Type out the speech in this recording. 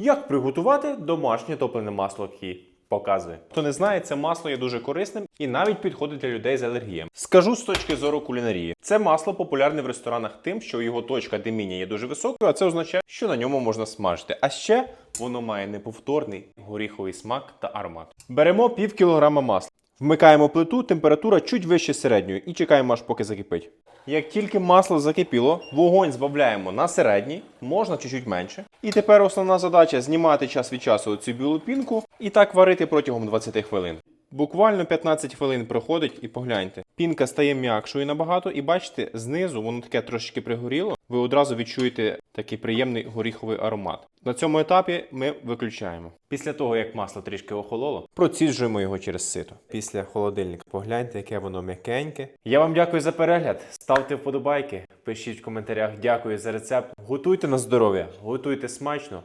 Як приготувати домашнє топлене масло кі? Показує. Хто не знає, це масло є дуже корисним і навіть підходить для людей з алергіями. Скажу з точки зору кулінарії. Це масло популярне в ресторанах тим, що його точка диміння є дуже високою, а це означає, що на ньому можна смажити. А ще воно має неповторний горіховий смак та аромат. Беремо пів кілограма масла. Вмикаємо плиту, температура чуть вище середньої і чекаємо аж поки закипить. Як тільки масло закипіло, вогонь збавляємо на середній, можна чуть-чуть менше. І тепер основна задача знімати час від часу цю білу пінку і так варити протягом 20 хвилин. Буквально 15 хвилин проходить і погляньте. Пінка стає м'якшою набагато, і бачите, знизу воно таке трошечки пригоріло. Ви одразу відчуєте такий приємний горіховий аромат. На цьому етапі ми виключаємо. Після того, як масло трішки охололо, проціджуємо його через сито. Після холодильника погляньте, яке воно м'якеньке. Я вам дякую за перегляд. Ставте вподобайки, пишіть в коментарях. Дякую за рецепт. Готуйте на здоров'я, готуйте смачно.